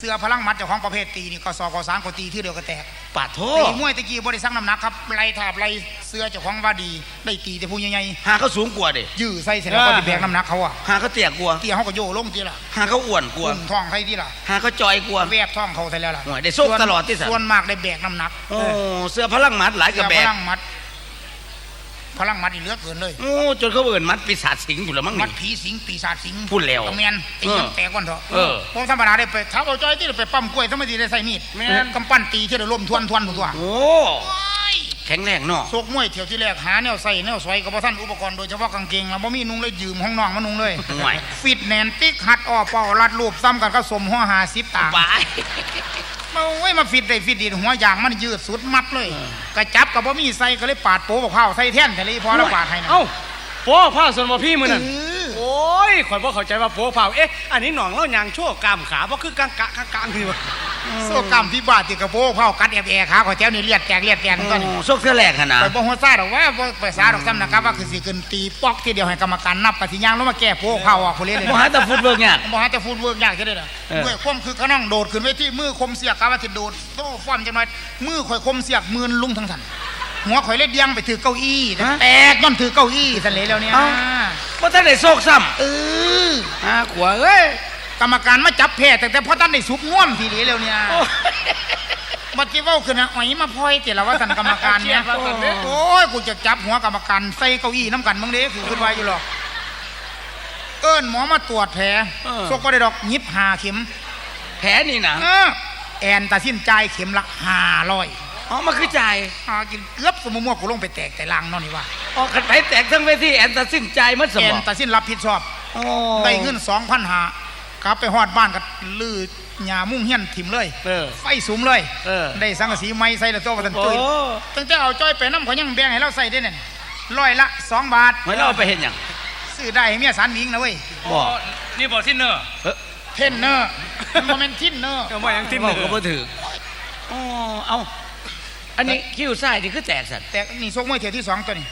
เสื้อพลังมัดเจ้าของประเภทตีนี่ก็ซอกอสางก็ตีที่เดียวก็แตกปาดโทตีมวยตะกี้บริสังน้ำหนักครับไล่ถาบไล่เสื้อเจ้าของว่าดีได้ตีแต่ผู้ใหญ่หาเขาสูงกว่าดิๆยื้อใส่เสร็จแล้วก็ไปแบกน้ำหนักเขาอะหาเขาเตี้ยกว่าเตี้ยเขาก็โยลงทีละหาเขาอ้วนกว่าอุ้มท้องใครที่ละหาเขาจอยกว่าแวบท้องเขาใส่แล้วล่ะโอ้ยได้โชคตลอดที่สันส่วนมากได้แบกน้ำหนักโอ้เสื้อพลังมัดหลายกระแบเสื้กอพลังมัด พลังมัดอีเหลือเกินเลยโอ้จนเขาเอิ่นมัดปีศาจสิงอยู่แล้วมั้งมัดนี่ ผีสิงปีศาจสิงพูดแล้วตะเมียนตีเออน้ำแตกก่อนเถอะเออผมธรรมดาได้ไปท้าเอาจ้อยที่ไปปั๊มกล้วยทำไมดีได้ใส่มีดแม่น กำปั้นตีที่ได้ล้มทวนทวนหมดตัวโอ้โอ้ยแข็งแรงเนาะโซกมวยเที่ยวที่แรกหาแนวใส่แนวสวยกับพ่ท่านอุปกรณ์โดยเฉพาะกางเกงแล้วบ่มีนุ่งเลยยืมห้องน้องมานุ่งเลย ห่วยฟิตแนนติ๊กหัดอ้อเป่ารัดรูปซ้ำกันก็สมหัวหาสิบตาง บาย มาเว้ยมาฟิตได้ฟิตดีหัวอย่างมันยืดสุดมัดเลยกระจับกับบ่มีใส่ก็เลยปาดโป๊บอกข้าวใส่แท่นแต่เลยพอแล้วปาดให้นะเอ้าโป๊ผ้าส่วนบ่พี่มือนั่นเออโอ้ยข่อยบ่เข้าใจว่าโป๊ผ้าเอ๊ะอันนี้หนองเล่ายางชั่วกล้ามขาบ่คือกางกะกางกางคือวะ โซกรรมที่บาดติดกระโปรงเผากัดแอบแอบขาขอแถวนี่เลียดแตกเลียดแตกตอนนี้โอ้โชคเสื้อแรกขนาดไปบ่หัวซ่าดอกว่าบ่ภาษาดอกซ้ำนะครับว่าคือสิขึ้นตีปอกทีเดียวให้กรรมการนับปฏิญาณแล้วมาแก้โป๊เผาออกคนเล่นเลยมหาแตะฟุตเบิกเนี่ยบ่หาแต่ฟูดเวิร์กยากจะได้ล่ะเออด้วยความคือเขานั่งโดดขึ้นเวทีมือคมเสียกกะว่าสิโดดโต้ฟ้อมจังหน่อยมือข่อยคมเสียกมือลุงทั้งสันหัวข่อยเล็ดเดียงไปถือเก้าอี้แตกย้อนถือเก้าอี้สันเลยแล้วเนี่ยว่าท่านได้โชคซ้เออำอ่าขวาเอ้ย กรรมการมาจับแพ้แต่แต่พอท่านได้สุกง่วมทีเดียวแล้วเนี่ยโอ้บัดที่เว้าขึ้นนะอ๋อยมาพลอยแต่ละว่าท่านกรรมการเนี่ยโอ้ยกูจะจับหัวกรรมการใส่เก้าอี้น้ำกันมึงเด้กูขึ้นไว้อยู่หรอกเอิ้นหมอมาตรวจแผลซกก็ได้ดอกยิบหาเข็ม แผลนี่นะเออแอนตัดสินใจายเข็มละห้าร้อยอ๋อมันคือจ่ายหากินเกือบสมมติว่ากูลงไปแตกแต่ลังเนั่นนี่ว่าอ๋อขันไปแตกทั้งเวทีแอนตัดสินใจมัดสแอมนองตัดสินรับผิดชอบโอ้ได้เงินสองพันหา กลับไปฮอดบ้านก็ลือหญ้ามุ่งเฮียนถิ่มเลย เออ ไฟสุมเลย เออ ได้สังกะสีไม้ใส่ละตัวประทันโอ้ ตุ้ยตั้งแต่เอาจ้อยไปน้ำเขายังแบ่งให้เราใส่ได้เนี่ยร้อยละสองบาทไม่เราเอาไปเห็นอย่างซื้อได้ให้เมียสารวิงนะเว้ย บอกนี่บ่ที่เนอร์เออเทนเนอร์โมเมนทินเนอร์เอามาอย่างที่บเนออกก็บ่ร์ถืออ๋อเอา อันนี้คิ้วซ้ายนี่คือแตกสัตว์แต่นี่ซกมวยเที่ยวที่สองตัวนี้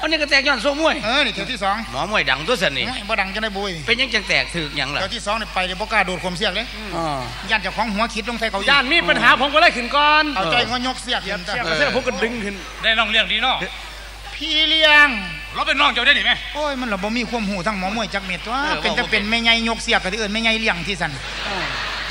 อันนี้ก็แตกย้อนโซ่มวย เออนี่เที่ยวที่สองหมอมวยดังตัวสันนี่โอ้ยบ่ดังจะได้บุยเป็นยังจังแตกถือหยังล่ะเที่ยวที่สองนี่ไปเดี๋ยวบ่กล้าโดดขมเสียกเลยอ๋อยันเจ้าของหัวคิดลงใส่เก้าอี้ย่านมีปัญหาผมก็เลยขึ้นก่อนเอาใจก็ยกเสียกเสียบจ้ะเสียบเสียบผมก็ดึงขึ้นได้น้องเลี้ยงดีเนาะพี่เลี้ยงเราเป็นน้องเจ้าได้หนิไหมโอ้ยมันเราบ่มีความหูทั้งหมอมวยจักเม็ดตัวเป็นแต่เป็นแม่ใหญ่ยกเสียกกับที่อื่นแม่ใหญ่เลี้ยงที่สัน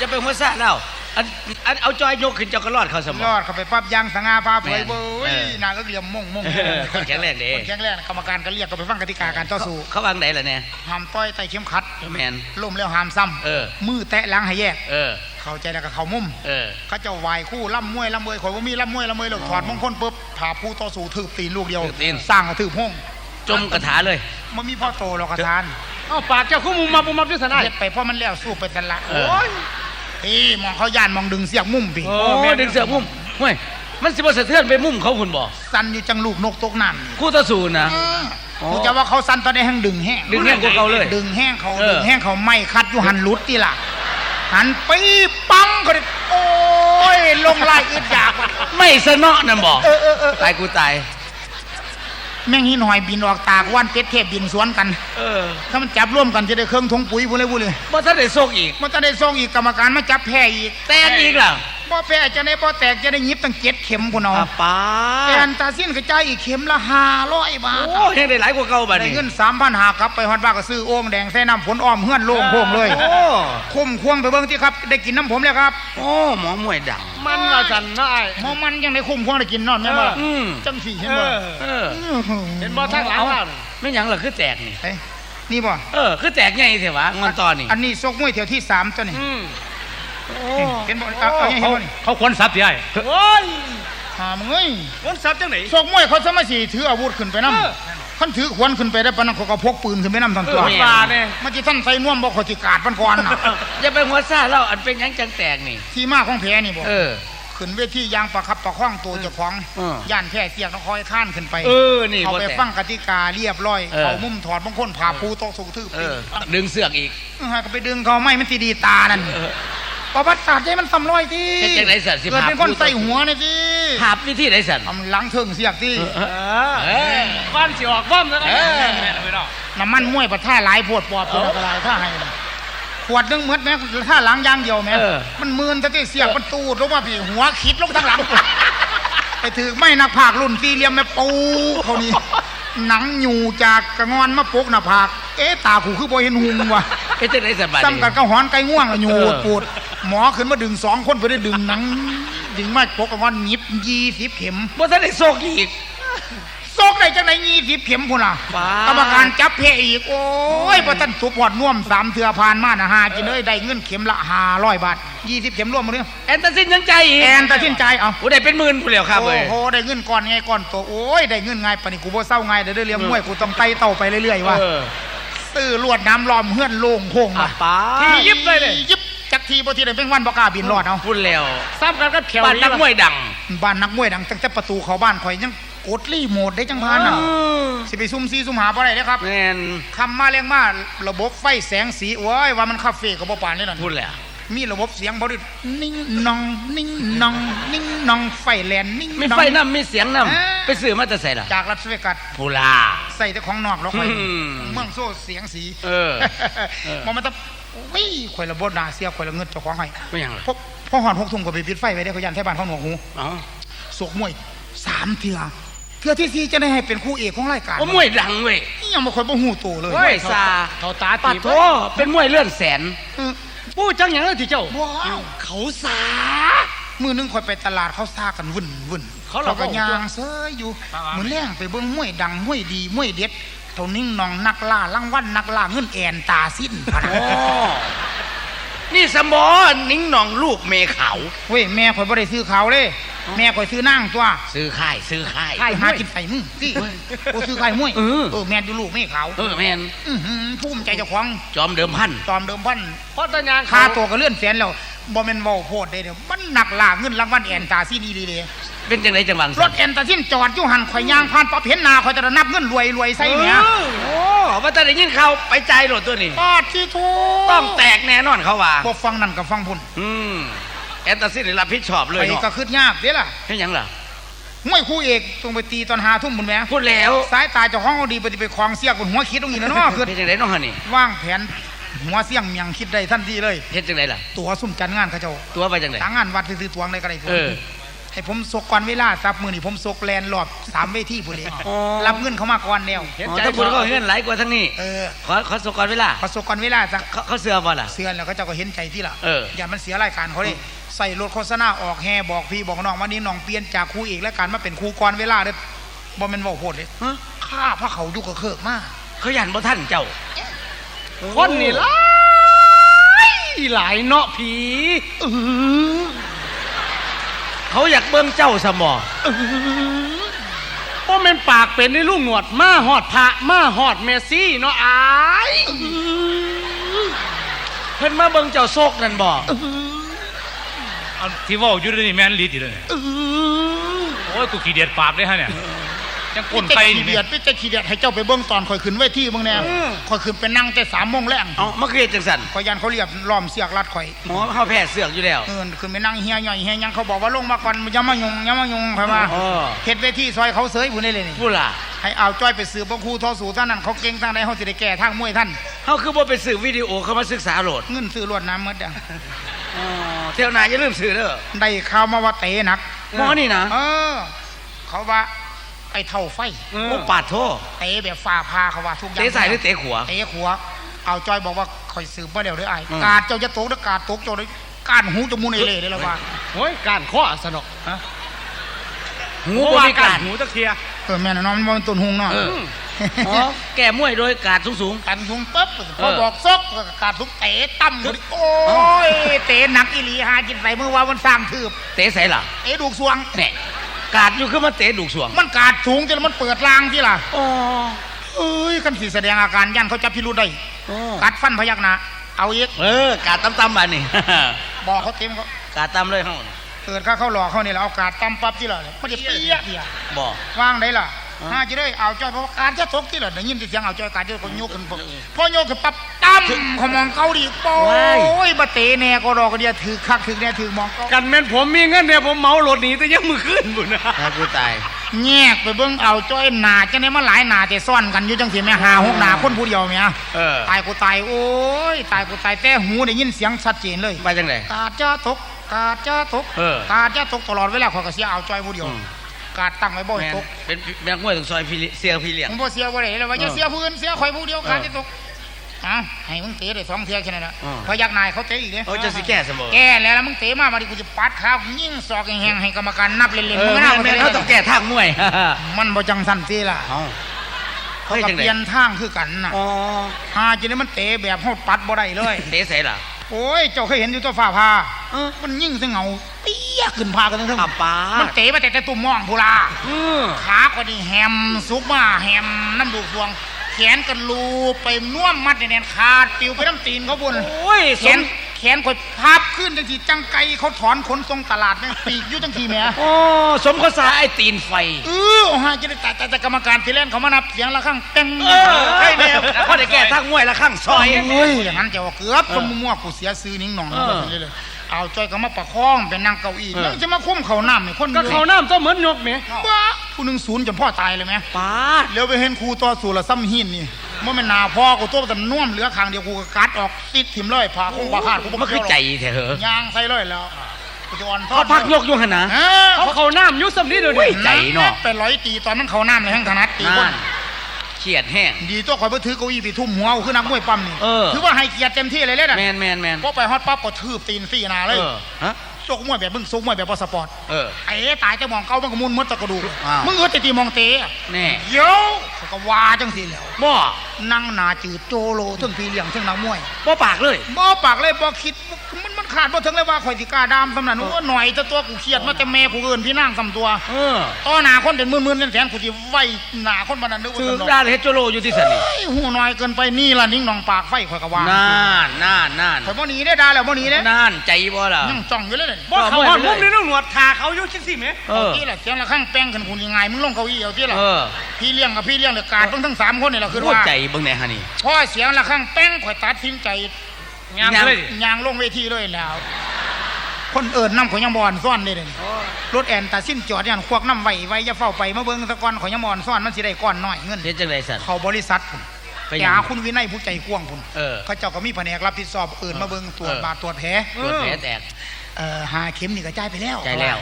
จะไปหัวซะแล้ว อันอันเอาจอยยกขึ้นเจ้าก็รอดเข้าสมองรอดเข้าไปปั๊บยางสง่าฟ้าเผยแม่นเบ้ยเออนางก็เหลี่ยมม่งม่งเออคนแข็งแรงเด้คนแข็งแรงกรรมการก็เรียกก็ไปฟังกติกาการต่อสู้เขาวางไหนล่ะเนี่ยห้ามต่อยไต่เข็มขัดแมนล้มแล้วห้ามซ้เออำมือแตะหล้างให้แยกเออเข้าใจแล้วก็เข้ามุมเออเขาเจ้าไหวายคู่ล่ำมวยล่ำมวยข่อยว่ามีล่ำมวยล่ำมวยหลกถอดมงคลปุ๊บถาผู้ต่อสู้ถืบตีนลูกเดียวถืบตีนสร้างกระถืบห้องจมกระถาเลยมันมีพ่อโตหรอกกระทานเอ้าปากเจ้าคู่มุมมาบุมมาด้วยสนายเฮ็ดไปเพราะมันแล้วสู้ไปแต่ละเออโอ้ย พี่มองเขาย่านมองดึงเสียกมุมพี่โอ้ดึงเสือมุมเฮ้ยมันสิบ่สะเทือนไปมุมเขาคุณบ่สันอยู่จังลูกนกตกน้ำคู่ต่อสู้นะ เอออ๋อกูจะว่าเขาสันตอนนี้แห้งดึงแห้งดึงแห้งกว่าเขาเลยดึงแห้งเขาเออ ดึงแห้งเขาไม่คัดอยู่หันหลุดที่ล่ะหันปีปังเขาดิโอ้ยลงไล่อึดอยากว่ะไม่สนอนั่นบ่เออเออเออตายกูตาย แม่งหินหอยบินออกตากวันเป็ดเทพบินสวนกัน เออถ้ามันจับร่วมกันจะได้เครื่องทงปุ๋ยบุเลยบุเลยบ่ทันได้โชคอีก มันจะได้ส่งอีกกรรมการมาจับแพ้อีก แตกอีกล่ะ บ่แพ้จะได้บ่แตกจะได้หยิบตั้งเจ็ดเข็มคุณเอาอะป้าแอนตาสิ้นกระจายอีกเข็มละห้าร้อยบาทโอ้ยังได้หลายกว่าเก่าบัดได้นี้ เงินสามพันหากลับไปฮอดบ้านก็ซื้อโอ่งแดงใส่น้ำฝนอ้อมเฮือนโล่งโพ่งเลยโอ้ คุ้มควงไปเบิ่งที่ครับ ได้กินน้ำผมแล้วครับโอ้หมอมวยดัง มันมาสันนะไอ้ หมอมันยังได้คุ้มควงได้กินนอนแม่นบ่ล่ะอืม จังสี่เห็นเอบ่อเออเห็นบ่ทางหลังว่าไม่หยังล่ะคือแตกนี่ เอ้ยนี่บ่ เออ คือแตกไงเถอะวะงอนตอนนี่อันนี้ซกมวยเที่ยวที่สามตัวนี่อืม เห็นบ่เอาเอาอย่างเห็นบ่นี่เขาควรซับที่ไอ้โอ้ยหามึงเอ้ยวันซับจังไหนซกมวยเขาสมาสิถืออาวุธขึ้นไปนำเออ คันถือขวานขึ้นไปได้ปานนั้นเขาก็พกปืนขึ้นไปนำทั้งตัวเออปลาเนี่ยมันสิท่านใส่น่วมบ่เขาสิกาดมันก่อนน่ะอย่าไปหัวซ่าเล่าอันเป็นหยังจังแตกนี่ ที่มาของแผลนี่บ่เออ ขึ้นเวทียางประคับประคองตัวเจ้าของเออย่านแพ้เสียกต้องคอยข้านขึ้นไป เออนี่เขาบ่ไปแตก ฟังกติกาเรียบร้อย เออ เขามุมถอดบางคนผ่าภูโตะสูทืบเออ ดึงเสือกอีกเออก็ไปดึงเขาไม่มันตีดีตานั่น เออ ประวัติศาสตร์ให้มันสำร้อยที่เฮ็ดจังไหนสัตว์สิเกิดเป็นผ่าคนภูโตะใส่หัวนี่ที่ภาพวิธีไหนสันทำหลังเทิงเสียกที่เออเออก้อนสิออกบ้อมแล้วนะเออแม่นไปเนาะน้ำมันมวยประท่าหลายโพดปอบเป็นอะไรท่าให้นะคขวดหนึงเหมือนแม่ถ้าหลังอยางเดียวแม่เออมันมืนแต่ที่เสียบมันตูดลงมาพี่หัวคิดลงทั้งหลังไปถือไม่นักผากรุ่นสี่เหลี่ยมแม่ปูเขานี่หนังอยู่จากกระงอนมาปกหน้าผาก เอ๊ะตาขู่คือบ่เห็นหุงว่ะเอ๊ะจังได๋สบายซ้ำกันก็หอนไก่ง่วงอะอยู่เออปวดหมอขึ้นมาดึงสองคนไปได้ดึงหนัง ดึงมาปกกระงอนหยิบยี่สิบเข็มบ่ทันได้โซกอีกโซกได้จังไหนยี่สิบเข็มพุ่นล่ะว้ากรรมการจับเพอีก โอ้ยพอท่านสุบหอดน่วมสามเถื่อผ่านมานะหากินเลยได้เงินเข็มละห้าร้อยบาทยี่สิบเข็มรวมมาเนี่ยแอนตาซินยังใจอีกแอนตัดสินใจเอาโอ้ได้เป็นหมื่นพุ่นแล้วครับโอ้เว้ยโหได้เงินก่อนไงก่อนโตโอ้ยได้เงินไงปานนี้กูบ่เศร้าไงเดี๋ยวได้เลี้ยงมวยกูต้องไต่เต่าไปเรื่อยๆว่ะ เออซื้อลวดน้ำล้อมเฮือนโล่งโค้งอะว่ะป้าทียิบเลยเลยยิบจักทีบ่ทีได้เป็นวันบ่กล้าบินรอดเอาพุ่นแล้วซ้ำกันก็แถวบ้านนี้นักมวยดัง บ้านนักมวยดังตั้งแต่ประตูเข้าบ้านข่อยยังกดรีโมทได้จังพานน่ะสิไปซุ่มซีซุ่มหาบ่ได้เด้อครับแม่นคำมาเรียงมาระบบไฟแสงสีโอ้ยว่ามันคาเฟ่ก็บ่ปานเลยนั่นพุ่นแล้ว มีระบบเสียงบ่ได้นิ่งนอง นิ่งนอง นิ่งนองไฟแลนนิ่งมีนองไฟน้ำมีเสียงน้เอ้ยำไปซื้อมาแต่ใส่ล่ะจากรัสเวกัสพุ่นล่ะใส่แต่ของนอกแล้วข่อยอืมเมืองโซ่เสียงสีเออเออมันมันต้องวิ่ข่อยระบบหนาเสียข่อยละเงินเจ้าของให้ไม่หยังล่ะพอพอหอนหกทุ่มก็ไปปิดไฟไว้ได้เขายันไทบ้านเขาหนวกหูอ๋อสกมวยสามเถื่อเถื่อที่สี่จะได้ให้เป็นคู่เอกของรายการโอ้มวยดังเว้ยนี่ยังบ่ค่อยบ่หูโตเลยมวยซาเขาตาปัตีดโทเป็นมวยเลื่อนแสนเออ ปู้จังหยังเลยที่เจ้า ว้าวเขาสา มือหนึงข่อยไปตลาดเขาซากันวุ่นวุ่นเขาเหรอก็ยางเซยอยู่ว่าว่ามือแรงไปเบิ่งมวยดังมวยดีมวยเด็ดเท่านิ่งนองนักล่ารางวัลนักล่าเงินแอนตาสิ้นพันโอ้ นี่สมอนิ้งหนองลูกเมเขาเว้ยแม่ข่อยบ่ได้ซื้อเขาวเลย แม่ข่อยซื้อนั่งตัวซื้อค่ายซื้อค่ายไข่หากินไข่มึงสิกูซื้อไข่มวยเออเออแม่ดูลูกไม่เขาเออแมนอื้อหือภูมิใจเจ้าของจอมเดิมพันตอมเดิมพันเพราะตะยางค่าเขาตัวก็เลื่อนแสนแล้วบ่แม่นเว้าโพดเด้เดี๋ยวมันหนักล่าเงินรางวัลแอนตาสิ้นดีเลย เป็นจังไดจังหวังรถแอนตาสิ้นจอดอยู่หันข่อยย่างผ่านปั๊บเห็นหน้าข่อยจะนับเงินรวยรวยใส่เนี่ยโอ้ว่าแต่ได้ยินเขาไปใจายโหลดตัวนี้ปาดที่ทูต้องแตกแน่นอนเขาว่าบ่ฟังนั่นกับฟังพุ่นอืมแอนตาซินนี่รับผิดชอบเลยไปเนาะก็คืดยากเด้ล่ะเฮ็ดหยังล่ะมวยคู่เอกต้องไปตีตอนหาทุ่มบุญแหม่พูดแล้วสายตาเจ้าของเอาดีไปไปคลองเสียกบนหัวคิดตรงนี้นะเนาะคือเฮ็ดจังไดน้องฮะนี่วางแผนหัวเสียงเมียงคิดได้ทันทีเลยเฮ็ดจังไดล่ะ ตัวซุ่มจัดงานเขาเจ้าตัวไปจังไดต่างงานวัดซื้อๆตวงได้ก็ได้เออ ให้ผมสกก่อนเวลาซับมือนี่ผมสกแลนรอบสามเวทีพุ่นเลยอ๋อ รับเงินเขามาก่อนแล้วเห็นอ๋อใจถ้าพูดก็เฮ็ดหลายกว่าทั้งนี้เออขอขอสกอนเวลาพอสกก่อนเวลาซะเขาเขาเสือบ่ล่ะ เสื้อแล้วก็เจ้าก็เห็นใจที่ละเอออ ย่ามันเสียรายการเขาเลยใส่รถโฆษณาออกแห่บอกพี่บอกน้องวันนี้น้องเปลี่ยนจากครูเอกและการมาเป็นครูก่อนเวลาเด้อบ่แม่นเว้าโพดเลยฮะข้าพระเขาอยู่กับเคิกมาก เขายันบ่ทันเจ้า คนนี่หลายหลายเนาะผี เขาอยากเบิ่งเจ้าสมอเพราะมันปากเป็นในลูกหนวดมาหอดพระมาหอดเมสซี่เนาะอายเพิ่นมาเบิ่งเจ้าโซกนั่นบ่เอาที่เว่าอยู่เดี๋ยวนี่แม่นลีติเลยโอ้ยกูขี้เดียดปากเลยฮะเนี่ย ยังกลนพี่ไปเจ๊นี่ ขี้เดียดพี่เจ๊ขี้เดียดให้เจ้าไปเบิ่งตอนข่อยขึ้นเวทีเบิ่งแน่ข่อยขึ้นไปนั่งแต่สามโมงแรงเอามาเคลียร์จังสันข่อยยันเขาเรียบล้อมเสียกรัดข่อยหมอเขาแพ้เสือกอยู่แล้วเออขึ้นไปนั่งเฮียย่อยเฮียยังเขาบอกว่าลงมาก่อนอย่ามายุงอย่ามายุงข่อยมาอ๋อ เฮ็ดเวทีซอยเขาเสยผู้นี้เลยนี่พูดล่ะให้เอาจ้อยไปสืบบ่ครูทอสูท่านนั้นเขาเก่งทางใดเขาสิได้แก้ทางมวยท่านเขาคือบ่ไปซื้อวิดีโอเขามาศึกษาโหลดเงินซื้อรวดน้ำหมดอะอ๋อเที่ยวหนาอย่าลืมซื้อเด้อได้ข่าวมาว่าเตะหนัก หมอนี่นะเออ เขาว่า ไอ้เท่าไฟโอ้ปาดโทเตะแบบฝ่าพาเขาว่าทุกอย่างเตะใส่หรือเตะขวาเตะขัวเอาจอยบอกว่าคอยสืบมาเดี๋ยวเด้อไอ้อืมกาดเจ้าจะตกเด้อกาดตกเจ้าได้การหูจมูกเอเล่เด้อละว่าโอ้ยการข้อสนอกหูหูบ่ว่ามีกาการรหูตะเคียเออแม่นอะเนาะมันบ่เป็นต้นหงเนาะเอออ๋อแก้มวยโดยการสูงกันทุงปุ๊บพอเออบอกซกก็กาดทุกเตะตั้มหมดโอ้ยเตะหนักอีหลีหากินใส่มือว่ามันสร้างทืบๆเตะใส่ล่ะเตะดูกสวงแน่ กาดอยู่คือมาเตะดุกสวงมันกาดสูงจนมันเปิดรางที่ล่ะอ๋อเอ้ยคันสิแสดงอาการยันเขาจับพิรุธได้กัดฟันพยักหน้าเอาอีกเออกาดตำๆบาดนี่บอกเขาเต็มเขากาดตำเลยเฮาเกิดข้าเขาหลอกเขานี่แหละเอากาดตำปั๊บที่ล่ะมันจะเปี้ยเปี้ยบ่วางได้ล่ะอ๋อ น่าจะได้เอาจ้อยเพราะว่าการจะตกที่ล่ะได้ยินเสียงเอาจ้อยการจะคนโยกขึ้นปุ๊บพอโยกขึ้นปั๊บตั้มเขามองเขาดีโอ้ยบะเตะแน่ก็รอกระเดียถือคักถือแน่ถือมองเขากันแม่นผมมีเงินเนี่ยผมเหมาโหลดหนีแต่ยังมือขึ้นบุญนะถ้ากูตายแยกไปเบิ่งเอาจ้อยหนาจังได๋มาหลายหนาแต่ซ่อนกันอยู่จังซี่แม่หาหกหนาคนผู้เดียวแม่เออตายกูตายโอ้ยตายกูตายแต่หูได้ยินเสียงชัดเจนเลยมาจังไดกาดจะตกกาดจะตกเออกาดจะตกตลอดเวลาขอยก็เสียเอาจ้อยผู้เดียวอืม กาดตั้งไว้บ่ให้แม่นตกเป็นแม่งมวยต้องซอยพี่เลี้ยเสียพี่เลี้ยงผมบ่เสียบ่ได้เลยว่าจะเออเสียผู้อื่นเสียข่อยผู้เดียวกาดเออจะตกอะให้มึงเตะได้สองเที่ยแค่นั้นแหละเออพอยักนายเขาเตะอีกเด้โอ้จะสิแก้เสมอแก้แล้วแล้วมึงเตะมาบัดนี้กูจะปัดขายิงศอกแห้งๆให้กรรมการนับเล่นเอๆมึองก็แม่น่านแม่นเตะเขาต้องแก้ทางมวยมันบ่จังสั่นสิล่ะเอ้าเขาเฮ้ยก็จังเปไดลี่ยนทางคือกันน่ะอ๋อหาจิได้มันเตะแบบโหดปัดบ่ได้เลย เตะใส่ล่ะ โอ้ย เจ้าเคยเห็นอยู่ตัวฟ้าพาเออ มันยิ่งซะเหงาเปี้ยขึ้นพากันทั้งทั้งขับปลามันเตะมาแต่แต่ตุ่มม่องพูลาเออขาก็นี่แฮมซุกมาแฮมน้ำดูดดวง แขนกันลูบไปน่วมมัดแน่นๆขาดปิวไปน้ำตีนเขาบุญโอ้ยแขสนม แขนข่อยพับขึ้นจังทีจังไกเขาถอนขนทรงตลาดแม่งปีกอยู่จังทีแหม่โอ้สมภาษาไอ้ตีนไฟเออโอ้ฮะจะได้แต่แต่กรรมการที่เล่นเขามานับเสียงละข้างเต็งเออให้แน่พอได้แก้ทางมวยละข้างซอยโอ้ยอย่างนั้นจะว่าเกือบเออสมมั่วกูเสียซื้อนิ่งหนองเออแบบนี้เลยเอาจ้อยก็มาประคองเป็นนางเก้าอี้เออยังจะมาคุ้มเขาน้ำนี่คนก็ดียวเขาน้ำต้องเหมือนยกแหมบ้าผู้หนึ่งศูนย์จนพ่อตายเลยไหมปาดเลี้ยวไปเห็นครูต่อสู้ละซ้ำหินนี่ มันเป็นหนาพ่อกูตัวแต่น่วมเหลือขางเดียวกูก็กัดออกติดถิ่มเลยผ่าคงผ่าขาดกูบ่มันคือใจแท้เหรอ ยางใส่เลยแล้วกูจะอ่อนทอเขาดพักยกอยู่หั่นนะเออเขาเขาน้ำอยุสำนี้เดี๋ยวโอ้นี้ยใจเนาะไปร้อยตีตอนนั้นเขาน้ำในแห้งถนัดตีคนนั่นเครียดแห้ง ดีตัวข่อยไปถือเก้าอี้ไปทุ่มหัวเอาขึ้นนักมวยปั๊มนี่เออ ถือว่าให้เกียรติเต็มที่เลยเลยนะแมนแมนแมนพอไปฮอตปั๊บก็ทืบตีนสี่หนาเลย เออฮะ ชกมวยแบบมึงชกมวยแบบบอสปอร์ตเออไอ้ตายจะมองเก้ามันก็มุนมดตะกระดูกอ้าวมึงเออแต่ตีมองเตะแน่เดี๋ยวเขาก็ว่าจังสิแล้วบ่นั่งหนาจืดโจโลถึงพี่เลี้ยงถึงนักมวยบ่ปากเลยบ่ปากเลยบ่คิดมันมัน ขาดบ่ถึงเลยว่าข่อยสิกล้าดามสำนันว่าหน่อยแต่ตัวกูเครียดมาแต่แม่กูเอิ้นพี่นางสำตัวเออต่อหน้าคนเป็นหมื่นๆแสนๆกูสิไว้หน้าคนบันนั้นนึกว่าถือสำนด้านเฮดโจโลอยู่ที่สันนี่เฮ้ยหูน้อยเกินไปนี่ล่ะนิ่งหนองปากไฟข่อยก็ว่าน่านน่านน่านข่อยบ่หนีได้ด่าแล้วบ่หนีเด้น่านใจบ่ล่ะยังจ้องอยู่เลยเลยบ่เขาหอดมุมนี่ต้องหนวดทาเขาอยุจังสิแหมเออที่ละเสียงละข้างแป้งกันคุณยังไงมึงลงเก้าอี้เอาที่ละเออพี่เลี้ยงกับพี่เลี้ยงเลยกาดต้องทั้งสามคนนี่แหละคือหัวว่าใจเบิ่งแน่ฮะนี่พ่อเสียงละข้างแป้งข่อยตัดทิ้งใจ งามเลยยางลงเวทีเลยแล้ว คนเอิญน้ำข่อยยังบอนซ่อนเลยเด่นรถแอนตัดสิ้นจอดยันควักน้ำไหวไว้จะเฝ้าไปมาเบิ้งสะก้อนข่อยยังบอนซ่อนมันสิได้ก้อนน้อยเงินเฮ็ดจังไดสันเขาบริษัทพุ่นไปไปหยังหาคุณวินัยผู้ใจกว้างพุ่นเออเขาเจ้าก็มีแผนกรับผิดชอบเอิญมาเบิ้งตรวจเออบาดตรวจแผลตรวจแผลแตกเอ่อหาเข็มนี่กระจายไปแล้วใจแล้ว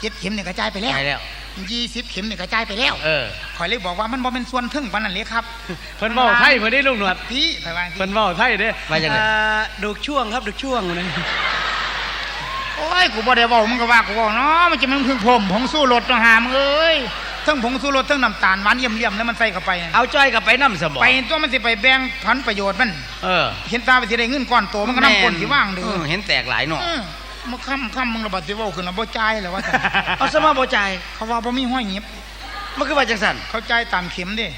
เจ็ดเข็มนี่กระจายไปแล้วใจแล้ว ยี่สิบเข็มนี่กระจายไปแล้วเออข่อยเลยบอกว่ามันบ่เป็นส่วนทึ่งปานนั้นเลยครับเพิ่นเว้าไทยเพิ่นได้ลุงหนวดพี่ไปวางที่เพิ่นเว้าไทยเด้ว่าจังได๋อ่ดูช่วงครับดูช่วงนะโอ้ยกูบ่ได้เว้ามึงก็ว่ากูเว้าเนาะมันจะมันพึ่งผมผงสู้รสต้องหามึงเอ้ยทั้งผงสู้รสทั้งน้ำตาลหวานเยี่ยมๆแล้วมันใส่เข้าไปน่ะเอาจ้อยกับไปนํสมองไปตัวมันสิไปแบ่งพันประโยชน์มัน เออ เห็นตาไปสิได้เงินก้อนโตมันก็นำคนสิว่างเด้อเเห็นแตกหลายเนาะเออ มาค้ำค้ำมึงระบาดสิเว้าขึ้นแล้วบ่จ่ายแล้วว่าซั่น เอาสมาบ่จ่ายเขาว่าบ่มีห้อยหยิบ มันคือว่าจังซั่นเขาจ่ายตามเข็มเด้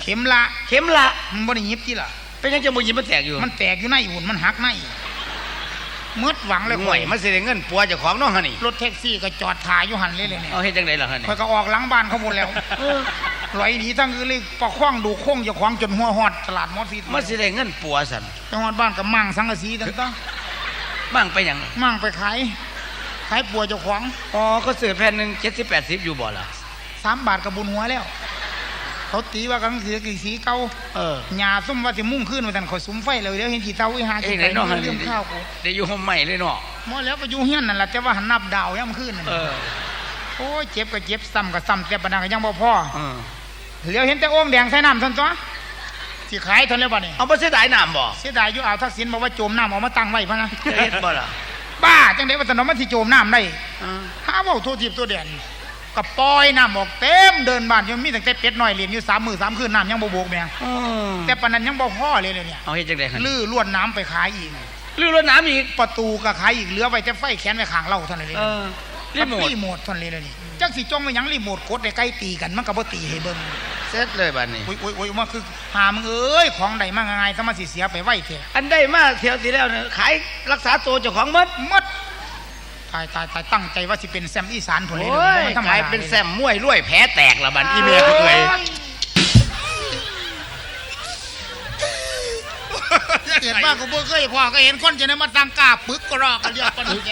เข็มละเข็มละ มันบ่ได้หยิบที่ล่ะ เป็นยังจะบ่ยินมันแตกอยู่มันแตกอยู่ในหุ่นมันหักในหมดหวังเลยห่วยมันสิได้เงินปัวเจ้าของเนาะฮะนี่รถแท็กซี่ก็จอดถ่ายอยู่หันเลยเลยเนี่ยเอาเฮ็ดจังไดล่ะฮะนี่คอยก็ออกหลังบ้านเขาหมดแล้วลอยหนีทั้งคือเลยประคว้างดูโค้งเจ้าของจนหัวหอดตลาดมอสฟีดมันสิได้เงินปัวซั่นจังหวัดบ้านกับมั่งสังกะสีต่าง บ้างไปหยังๆมั่งไปขาย ขายปัวเจ้าของอ๋อก็ซื้อแผ่นหนึง70 80อยู่บ่ล่ะสามบาทกับบุญหัวแล้ว เขาตีว่ากังสีกี่สีเก่าเออหญ้าส้มว่าจะมุ่งขึ้นมาแต่นข่อยสุมไฟเลยเดี๋ยวเห็นขี้เตาอีหาเอ้ขี้ยไหนไก่เนาะฮะเรื่องข้าวกูได้อยู่ห้องใหม่เลยเนาะหมดแล้วก็อยู่เฮียนนั่นแหละแต่ว่าหันนับดาวย่ำขึ้นนั่นเออโอ้ยเจ็บก็เจ็บซ้ำก็ซ้ำแต่ปานนันก็ยังบ่พอเออเหลียวเห็นแต่โอ่งแดงใส่น้ำทันตัว สิขายเทันแล้วบัดนี้เอาบ่เสียดายน้ำบ่เสียดายอยู่อ่าวทักษิณบอกว่าโจมน้ำเอามาตั้งไว้พะนะจะเฮ็ดบ่ล่ะบ้าจังได๋ว่าแตนอมันสิโจมน้ำได้เออหาเว้าโทษทีบตัวเด่นก็ปล่อยน้ำออกเต็มเดินบ้านยังมีตั้งแต่เป็ดน้อยเรียนอยู่3มื้อ3คืนน้ำยังบ่โบกแม่งเออแต่ปานนั้นยังบ่พอเลยเลยเนี่ยเอาเฮ็ดจังได๋หั่นลื้อลวดน้ำไปขายอีกลือรถน้ำอีกประตูก็ขายอีกเหลือไว้แต่ไฟแขวนไว้ข้างเราเท่านั้นเลยเออรีโมทรีโมทเท่านั้นเลยนี่จังสิจ้องไว้หยังรีโมทกดได้ใกล้ตีกันมันก็บ่ตีให้เบิ่ง เสร็จเลยบัดนี้ โอ้ยโอ้ยโอ้ยมาคือหามึงเอ้ยของใดมาง่ายๆซะมาสิเสียไปไว้แท้อันได้มาเที่ยวที่แล้วเนี่ยขายรักษาตัวเจ้าของหมดหมดตายตายตายตั้งใจว่าสิเป็นแซมอีสานผลเลยโอ้ยมัธรรมขายดเป็นแซมมวยรวยแผลแตกละบัดอีเมลเอ้ยเกิดว่ากูบ่เคยพอก็เห็นคนจะได้มาตั้งกล้าปึกก็รอกกันเรียกปานนี้แก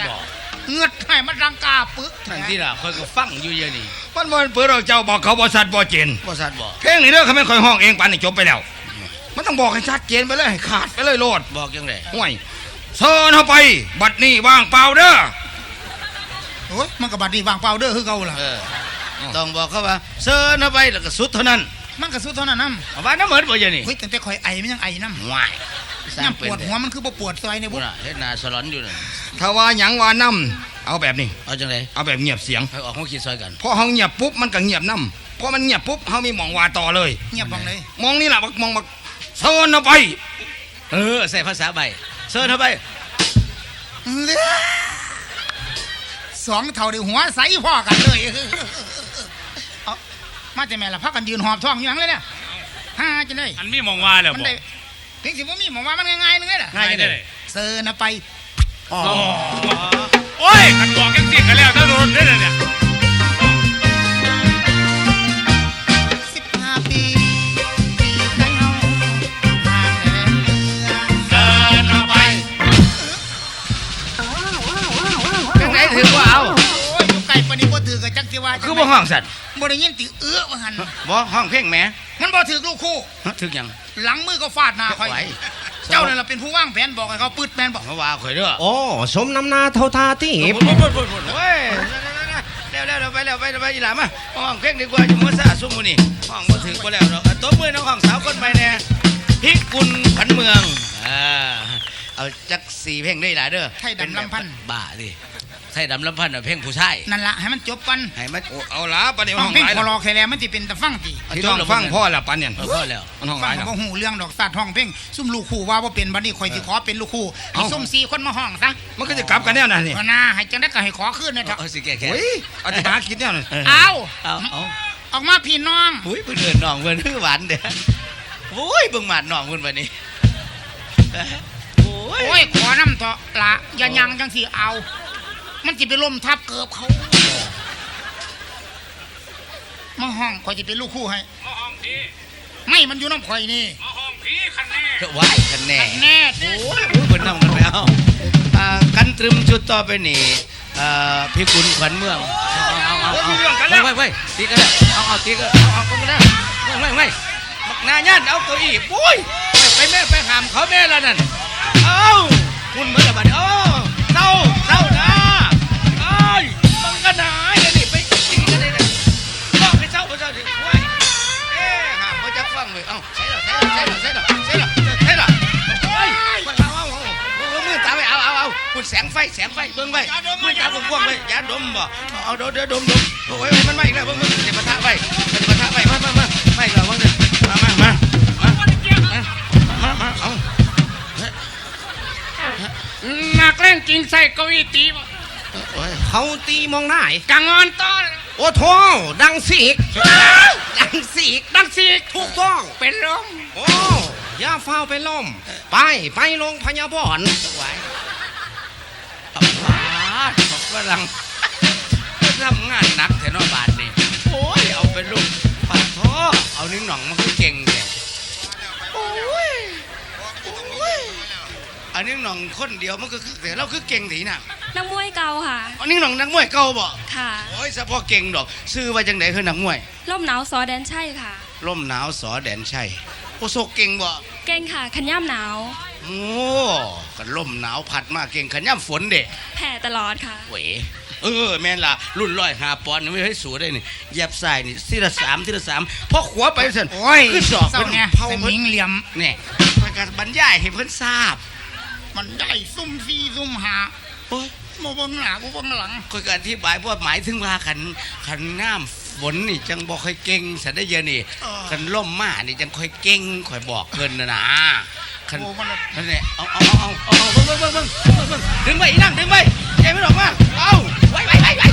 เงือดให้มันดังกาปึกทั้งที่ล่ะคอยก็ฟังอยู่เยอะนี่มันบ่เปิดเราเจ้าบอกเขาบ่ชัดบ่เจนบ่สัตว์บอกเพลงนี้เด้อเขาไม่ค่อยห้องเองปานนี้จบไปแล้ว มันต้องบอกให้ชัดเจนไปเลยให้ขาดไปเลยโลดบอกยังไงห่วยเชิญเข้าไป บัดนี้ว่างเปล่าเด้อโอ้ยมันก็บัดนี้วางเปล่าเด้อคือเก่าล่ะเออต้องบอกเขาว่าเชิญเข้าไปแล้วก็สุดเท่านั้น มันก็สุดเท่านั้นนํเอาว่าน้ำเหมือนบ่เยอะนี่เฮ้ยตั้งแต่ข่อยไอมันยังไอน้ำว้าย สร้างย่ำเป็ปนวดหัวมันคือบ่ปวดซอยในบุบุญอะเฮ็ดหน้าสลอนอยู่นั่นถ้าว่าหยังว่านํเอาแบบนี้ เอาจังไดเอาแบบเงียบเสียง ให้ออกห้องคิดซอยกันพอเฮาเงียบปุ๊บมันก็เงียบนํพอมันเงียบปุ๊บเฮามีหมองว่าต่อเลย เงียบบังเลยมองนี่ล่ะบักมองบักเชิญเข้าไป เออใส่ภาษาใบเชิญเข้าไปเด้อสองเท่าเดียวหัวใสพ่อกันเลยเอามาแต่แม่ละพักกันยืนหอบท้องอยู่หยังเลยเนี่ยฮ่าจะได้อันมีมองว่าแล้วมันบอกได้ ถึงสิบ่มีหมองว่ามันง่ายๆนึงเลยล่ะง่ายจังได๋เซิร์นเอาไปอ๋อโอ้ยกันบอกกันสิกันแล้วถ้าโดนได้เลยเนี่ยสิบห้าปีปีไทยเฮาห่างแดนเรือเดินเอาไปจังไดถือว่าเอาโอ้ยอยู่ไกลปานนี้บ่ถือกับจักสิว่าจังคือบ่ห้องสัตว์บ่ได้ยินติเอื้อว่าหั่นบ่ห้องเพลงแหม มันบ่ถือลูกคู่ฮะถึกหยังหลังมือก็ฟาดหน้าข่อยไหวเจ้านั่นล่ะเป็นผู้วางแผนบอกให้เขาปืดแมนบอกเขาว่าข่อยเด้อโอ้สมน้ำหนาเท่าทาที่โอ้โหโอ้โหโอ้โหเว้ยเร็วเร็วเร็วไปเร็วไปเร็วไปอีหลามาห้องเพลงดีกว่าอยู่มื้อซ่าซุ่มมื้อนี่ห้องบ่ถึงบ่แล้วดอกอะตบมือน้องห้องสาวคนใหม่แน่พิกุลขวัญเมืองอ่าเอาจักสี่เพลงได้หลายเด้อไทยดำลำพันธ์บ้าดิ ไทยดำลำพันธ์น่ะเพลงผู้ชายนั่นล่ะให้มันจบกันให้มันโอ้เอาละปานนี้ห้ห้อองงเพลงหลายพอรแล้อวแค่แล้วมันสิเป็นตะฟังติที่ต้องฟังพ่อละปานเนี่ยเออพอแล้วมันห้องหฟัลางยก็แล้วบ่ฮู้เรื่องดอกสัตว์ห้องเพลงซุ่มลูกคู่ว่าบ่เป็นบัดนี้ข่อยสิขอเป็นลูกคู่ให้เอ้าซุ่มสี่คนมาห้องซะมันก็จะกลับกันแน่น่ะนี่เอาหน้าให้จังได๋ก็ให้ขอคืนนะเถอะเอาสิแก่แค่เฮ้ยอธิบายคิดแน่น่ะเอาเอาเอาออกมาพี่น้องอุ้ยเพิ่นเดินน้องเพิ่นคือหวานเด้อโอ้ยเบิ่งหมาดน้องเพิ่นบัดนี้โอ้ยโอ้ยขอน้ำเถอะละอย่ายังจังสิเอา มันสิไปล้มทับเกือบเขามาห้องข่อยสิเป็นลูกคู่ให้มาห้องพีไม่มันอยู่น้ำข่อยนี่มาห้องพีคันแน่ก็ไหวายกันแน่แน่โอ้ยเพิ่นนำกันไปเอาอ่ากันตรึมชุดต่อไปนี่อ่าพี่กุลขวัญเมืองเอาเอาเอาเอาไว้ไว้ตีกันแล้วเอาเอาตีกันเอาเอากันแล้วไว้ไว้ไว้บักหนาย่านเอาเก้าอี้ปุ้ยไปแม่ไปหามเขาแม่แล้วนั่นเอาคุณเหมือนกับบัดนี้โอ้เศร้าเศร้า เลยเอ้าใช่หรอใช่หรอใช่หรอใช่หรอใช่หรอใช่หรอเฮ้ยเอาเอาเอาเอามือตาไปเอาเอาเอาคุณแสงไฟแสงไฟเบิ่งไว้มือตาผมว่างไว้ยาดมบ่เอาเดี๋ยวเดี๋ยวดมดมโอ้ยมันไม่อีกแล้วเบิ่งเบิ่งเดี๋ยวปะทะไว้เดี๋ยวปะทะไว้มามามาไม่หรอกว่าเดี๋ยวมามามามามาเอาหนักเล่นกินใส่เก้าอี้ตีบ่โอ้ยเขาตีมองหน้ากังงอนต้อน โอ้โถดังสีกดังสีกดังสีกถูกต้อง เป็นลมโอ้ย่าเฝ้าไปล่มไปไปโรงพยาบาลไหวเอาพาดบอกว่าลังทำงานหนักแต่นอบาทนี่โอ้ย เอาเป็นลูกปัดท้อเอานิ้งหน่องมาคือเก่งเนี่ยโอ้ยโอ้ย อันนี้หน่องคนเดียวมันก็คือแต่เราคือเก่งถีน่ะนักมวยเก่าค่ะ อันนี้หน่องนักมวยเก่าบ่ค่ะโอ้ยเฉพาะเก่งดอกซื้อไว้จังไดคือนักมวยร่มหนาวซอแดนใช่ค่ะร่มหนาวสอแดนชัยโอโซเก่งบ่เก่งค่ะขันย่ำหนาว โอ้กันล่มหนาวพัดมาเก่งขันย่ำฝนเด็แผ่ตลอดค่ะเวเออแม่นล่ะรุ่นร้อยหาปอนด์นี่ไม่ให้สูได้นี่เหยียบใส่นี่ทีละสามทีละสามพอขวาไปเสร็จโอ้ยขึ้นศอกเศร้าเพิ่นไงเผาสเพิ่มินงเหลี่ยมเนี่ยไปการบรรยายให้เพิ่นทราบ มันได้ซุ่มสี่ซุ่มหาโอ้ยมาเบิ่งหน้ากูเบิ่งหลังค่อยก็อธิบายเพราะว่าหมายถึงว่าขันขันน้ำฝนนี่จังบ่ค่อยเก่งสันได้เยอะนี่ขันล่มมานี่จังค่อยเก่งค่อยบอกเพิ่นนะนะขันโอ้มันนั่นแหละเอาเอาเอาเอาเอาเบิ่งเบิ่งเบิ่งเบิ่งเบิ่งเบิ่งดึงไปอีนั่งดึงไปใจไม่ออกมาเอาไว้ไว้ไว้ไว้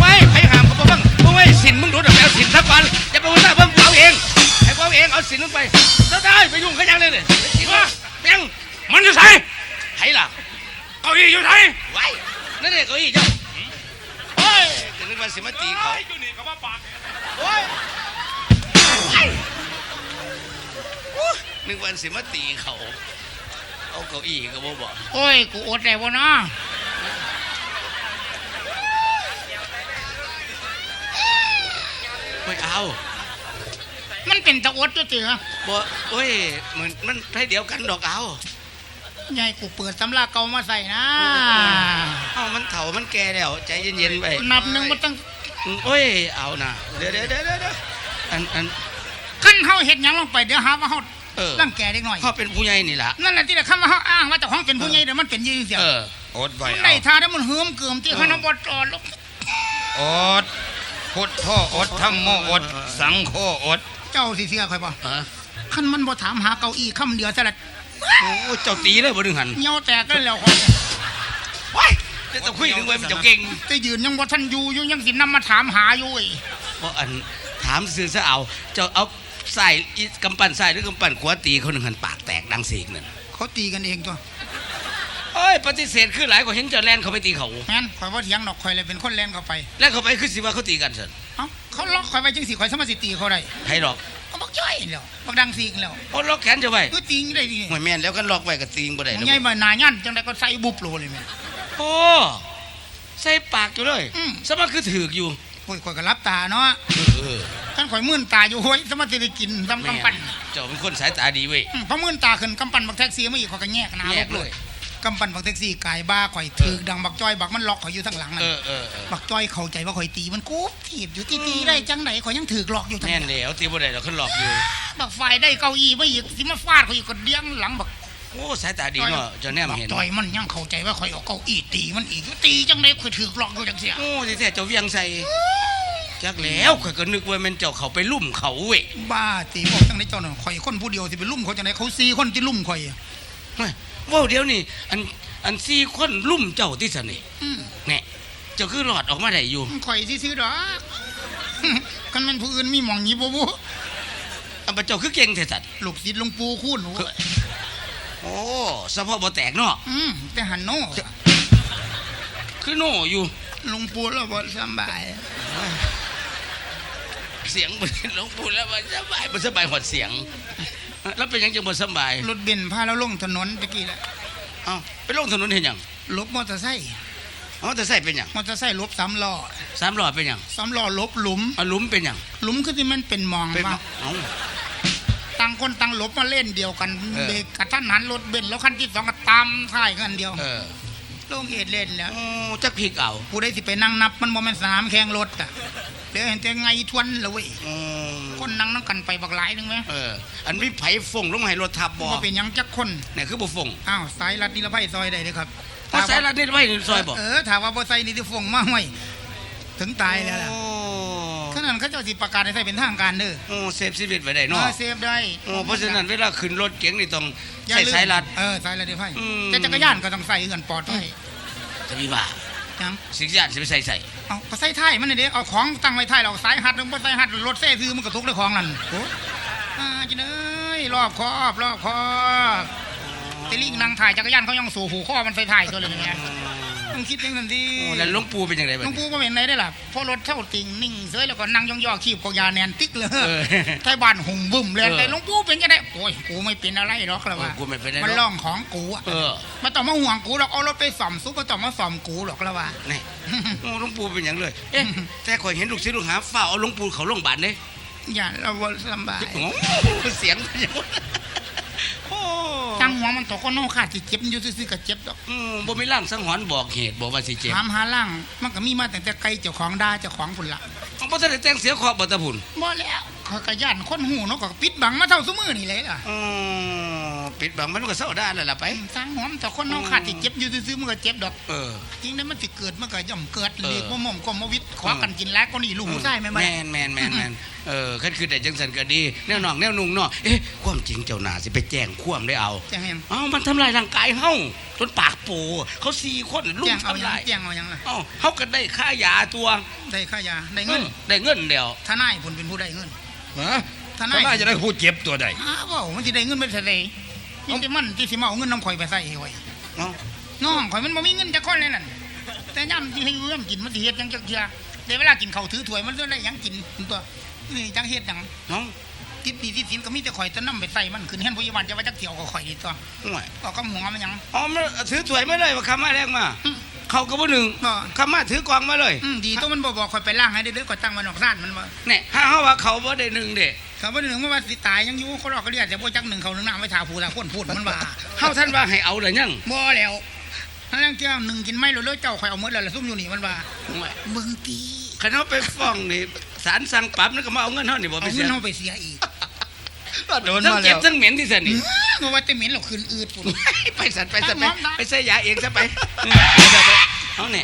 ไว้ใครหามเขาบ่เบิ่งเบิ่งไว้สินมึงดูดอกแล้วสินทักวันอย่าไปว่าเบิ่งเอาเองให้เอาเองเอาสินมึงไปถ้าได้ไปยุ่งเขายังเลยเนี่ยไปจริงว่าเปียงมันจะใส่ ไทยล่ะเก้าอี้อยู่ไทยไว้นั่นเองเก้าอี้จ้ะเฮ้ยจะนึกว่นสิมาตีเขาอยู่นี่กับว่าปากโอ้ยนึกวันสิมาตีเขาเอาเก้าอี้ก็บ่บอกโอ้ยกูอดได้บ่เนาะไม่เอา มันเป็นตะอดตัวเจือบ่โอ้ยเหมือนมันไทยเดียวกันดอกเอา ยายกูเปิดตำราเก่ามาใส่นะเอามันเฒ่ามันแก่แล้ว ใจเย็นๆไปนับหนึ่งมันต้องโอ้ยเอานะเดี๋ยวเดี๋ยวเดี๋ยวเดี๋ยวอันอันขั้นเฮาเฮ็ดหยังลงไปเดี๋ยวหาว่าเฮาเออร่างแก่เด็กหน่อยเขาเป็นผู้ใหญ่นี่ล่ะนั่นแหละที่ได้คำว่าเฮาอ้างว่าเจ้าของเป็นผู้ใหญ่เดี๋ยวมันเป็นยี่เสียเอออดไว้มันเอาได้ท่าได้มันเหืมเกิมที่คณะบดจอดลงอดพุทโธอดธรรมโมอด สังโฆอด เจ้าสิเสียข่อยบ่ฮะคันมันบ่ถามหาเก้าอี้คำเดียวซะละ โอ้เจ้าตีเลยบ่ดึงหันเหี่ยวแตกกันแล้วข่อยว้ายเดี๋ยวต้องคุยถึงไว้มันเจ้าเก่งแต่ยืนยังบ่ทันอยู่อยู่ยังสินำมาถามหาอยู่อีกเพราะอันถามซื่อซะเอา เจ้าเอาใส่อีกำปั้นใส่หรือกำปั้นขวาตีคนหนึ่งหันปากแตกดังเสียงนั่นเขาตีกันเองตัวเอ้ยปฏิเสธคือหลายกว่าเห็นเจ้าแลนเขาไปตีเขาแม่นข่อยว่าเถียงดอกข่อยเลยเป็นคนแล่นเข้าไป แล้วเขาไปคือสิว่าเขาตีกันสิเอ้าเขาล็อกข่อยไว้จังสิข่อยสามารถสิตีเขาได้ใครหรอก ก็บักจ้อยแล้วบักดังสิงแล้วโอ้ล็อกแขนเจะไว้คือตีงได้ดิห่วยแม่นแล้วกันล็อกไว้กับตีงบ่ได้มึแล้งวใหญ่มาหนายันจังไดก็ใส่บุบโลเลยแม่โอ้ใส่ปากอยู่เลยอืมสมัครคือถือกอยู่โอ้ยข่อยก็รับตาเนาะเออคันข่อยมื่นตาอยู่โห้ยสามารถสิได้กินตำแม่กำปั้นเจ้าเป็นคนสายตาดีเว้ยอืมพอมื่นตาขึ้นกำปั้นบักแท็กซี่มาอีกข่อยก็แงกหน้าแยลกบเลเลยย กำปั้นบักแท็กซี่กายบ้าข่อยถือกดังบักจ้อยบักมันล็อกข่อยอยู่ทั้งหลังนั่นเออเออเออบักจ้อยเข้าใจว่าข่อยตีมันกูถีบอยู่ตีตีได้จังไหนข่อยยังถือกหลอกอยู่ทั้งแน่นแล้วตีบ่ได้เราขึ้นหลอกอยู่บักไฟได้เก้าอี้มาอีกสิมาฟาดข่อยอีกก็เดี้ยงหลังบักโอ้สายตาดีเนาะเจ้าแนมบักเห็นจ้อยมันยังเข้าใจว่าข่อยเอาเก้าอี้ตีมันอีกอยู่ตีจังไหนข่อยถือกหลอกอยู่จังเสียโอ้ที่แท้เจ้าเวียงใส่จักแล้วข้อยก็นึกว่าแมันเจ้าเขาไปลุ่มเขาเว้ยบ้าตีบอกจังไหนเจ้าหน่ะข่อยคนผู้เดียวสิไปลุ่มเขาจังไหนเขาสี่คนที่ลุ่มข่อยอะเฮ้ยเว่าเดี๋ยวนี่อันอันสี่คนลุ่มเจ้าที่สนิอืมแน่เจ้าคือหลอดออกมาได้อยู่ข่อยสิซื้อดอกกันเป็นผู้อื่นมีหมองหนี้บ่บ่อันเจ้าคือเก่งแท้สัตว์ลูกศิษย์หลวงปู่คูณโอ้ยโอ้สะโพกบ่แตกเนาะอืมแต่หันโน่คือโน่อยู่หลวงปู่แล้วบ่สำบายเสียงบ่หลวงปู่แล้วมันสบายบ่สบายหอดเสียง แล้วเป็นหยังจังบ่สบายรถเบนซ์พาเราลงถนนตะกี้แหละเอ้าไปลงถนนเห็นหยังลบมอเตอร์ไซค์อ๋อแต่ใส่เป็นหยังมอเตอร์ไซค์ลบสามล้อสามล้อเป็นหยังสามล้อลบหลุมเอาหลุมเป็นหยังหลุมคือที่มันเป็นหมองเป็นว่าเอ้าต่างคนต่างหลบมาเล่นเดียวกันเออเบรกกระทันหันรถเบนซ์แล้วคันที่สองก็ตามท้ายกันเดียวเออลงเอ็ดเล่นแล้วโอ้จักพี่เก่าผู้ใดสิไปนั่งนับมันบ่แม่นสนามแข่งรถอะ เดี๋ยวเห็นแต่ไงทวนเลยเว้ยอืมคนนั่งนั่งกันไปบักหลายหนึงไหมเออ อันมีไผฟงลงมาให้รถทับบ่บ่เป็นหยังจักคนเนี่ยคือบ่ฟงอ้าวสายรัดนิรภัยซอยได้เลยครับเพราะสายลัดนี่ไว้ในซอยบ่เออถามว่าบ่ใส่นี่ที่ฟงมาห้วยถึงตายแล้วล่ะโอ้ขนาดเขาเจ้าสิประกาศให้ใส่เป็นทางการเด้อโอ้เซฟชีวิตไว้ได้เอเนาะอเซฟได้ โอ้เพราะฉะนั้นเวลาขึ้นรถเก๋งนี่ต้องอย่ใส่ลืมสายลัด เออสายรัดนิรภัยอืม แต่จักรยานก็ต้องใส่เงินปลอดภัย จะมีว่า จังสิกยานสิไปใส่ใส่เอาก็ใส่ท้ายมันนี่เด้เอาของตั้งไว้ท้ายเราสายหัดลงบ่ใส่หัดรถเซ่ซื้อมันก็ทุกข์ด้วยของนั่นโอ้อ่าจิเอ้ยรอบคอบรอบคอบแต่ลิงนั่งถ่ายจักรยานเขายังสู่หูข้อมันใส่ท้ายตัวเลยเนี่ย ต้องคิดอย่างนั้นดิโอ้แล้วหลวงปู่เป็นจังไดหบัดลวงนี้ปู่ก็เป็นไหนได้ล่ะเพราะรถเท่าติ่งนิ่งเสยแล้วก็นั่งย่องๆขีบกยาแนนติ๊กเลยเออไทยบ้านหุ่มบึ้มเลยเออแต่หลวงปู่เป็นจะได้โอ้ยกูไม่เป็นอะไรหรอกแล้วว่าเออกูไม่เป็นไรหรอก มันล่องของกูอะเออไมาต้องมาห่วงกูหรอกเอารถไปส่อมซุปมาต้องมาส่อมกูหรอกแล้วว่า นี่โอ้หลวงปู่เป็นหยังเลยเอ๊ะแต่ข่อยเห็นลูกศิษย์ลูกหาฝ้าเอาหลวงปู่เขาโรงพยาบาลเด้อย่าเราบ่สำบายโอ้เสียงเป็นหยังวะ โอ้ตั้งหัวมันตกก็โน่ขาดสิเจ็บอยู่ซื่อๆก็เจ็บดอกอืมบ่มีร่างสังหรณ์บอกเหตุบอกว่าสิเจ็บถามหาล่างมันก็มีมาตั้งแต่ไกลเจ้าของด่าเจ้าของพุ่นละมันบ่ทันได้แต่งเสียขอบบ่ตะพุ่นบ่แล้วขอยกระย่านคนหูเนาะก็ปิดบังมาเท่าซุมือนี่เลยอะอ๋อปิดบังมันก็เศร้าได้แล้วล่ะไปสร้างหัวมันแต่คนเนาขาดสิเจ็บอยู่ซื่อๆมันก็เจ็บดอกเออจริงๆมันสิเกิดมันก็ย่อมเกิดเออเรียกว่าหม่อมกรมวิทย์ ขอกันกินแล้วก็นี่ลูกหูใช่ไหมแมนแมนแมนแมนเออคันคือแต่จังสันก็ดีแนวหนองแนวนุ่งเนาะเอ๊ะความจริงเจ้าหน้าสิไปแจ้งความได้เอาแจ้งยังเอ้ามันทำลายร่างกายเฮาจนปากโปเขาสี่คนลุแจ้มงเอายังทำลายแจ้งเอายังล่ะเอ้าเฮาก็ได้ค่ายาตัวได้ค่ายาได้เงินออได้เงินเดียวทนายผลเป็นผู้ได้เงินฮะทนาทนายยจะได้พูดเจ็บตัวใดอ้าวเว้ามันสิได้เงินไปเท่าใดนี่ที่มันที่สิมาเอาเงินน้ำข่อยไปใส่ให้ไว้เอ้าน้องข่อยมันบ่มีเงินจักคนเลยนั่นแต่ย่ำที่ให้เรื่องกินมันสิเฮ็ดหยังจักเทื่อ แต่เวลากินข้าวถือถ้วยมันจะได้หยังกินตัวนี่จังเฮ็ดหยังน้องติดดีติดสินก็มีแต่ข่อยจะนํไปใส่มันขึ้นเฮียนผู้ใหญ่บ้านจะว่าจักเที่ยวก็ข่อยนี่ตัวห่วยก็กำหัวมันหยังอ๋อมันถือถ้วยไม่เลยว่าคำมาแรงมาอืมเขาก็บ่หนึ่งบ่เขามาถือกองมาเลยอืมดีตัวมันบ่บอกคอยไปล่างให้ได้เด้อคอยตั้งมันออกร้านมันว่าเนี่ยถ้าเขาว่าเขาบ่ได้หนึ่งเด้เขาบ่ได้หนึ่งว่าสิตายยังอยู่เขารอกเขาเรียกแต่บ่จักหนึ่งเขาหนึ่งน้ำไว้ทาผู้ทาคนพูดมันว่าเฮาท่านว่าให้เอาเลยยังบ่แล้วถ้าเรื่องเจ้าหนึ่งกินไม่รู้เด้อเจ้าคอยเอาหมดแล้วล่ะซุ่มอยู่นี่มันว่ามึงตี คันเฮาไปฟ้องนี่ศาลสั่งปรับนั่นก็มาเอาเงินเฮานี่บ่เอาไปเงิเสียนเฮาไปเสียอีกโดนทั้งมาเจ็แล้บวทั้งเหม็นที่สันนี่ เพราะว่าแต่เหม็นเราคืนอืดปุ่น ไปสันไปสันไปเอาหมอมได้ไปใส่ยาเองซะไปเอาเนี่ย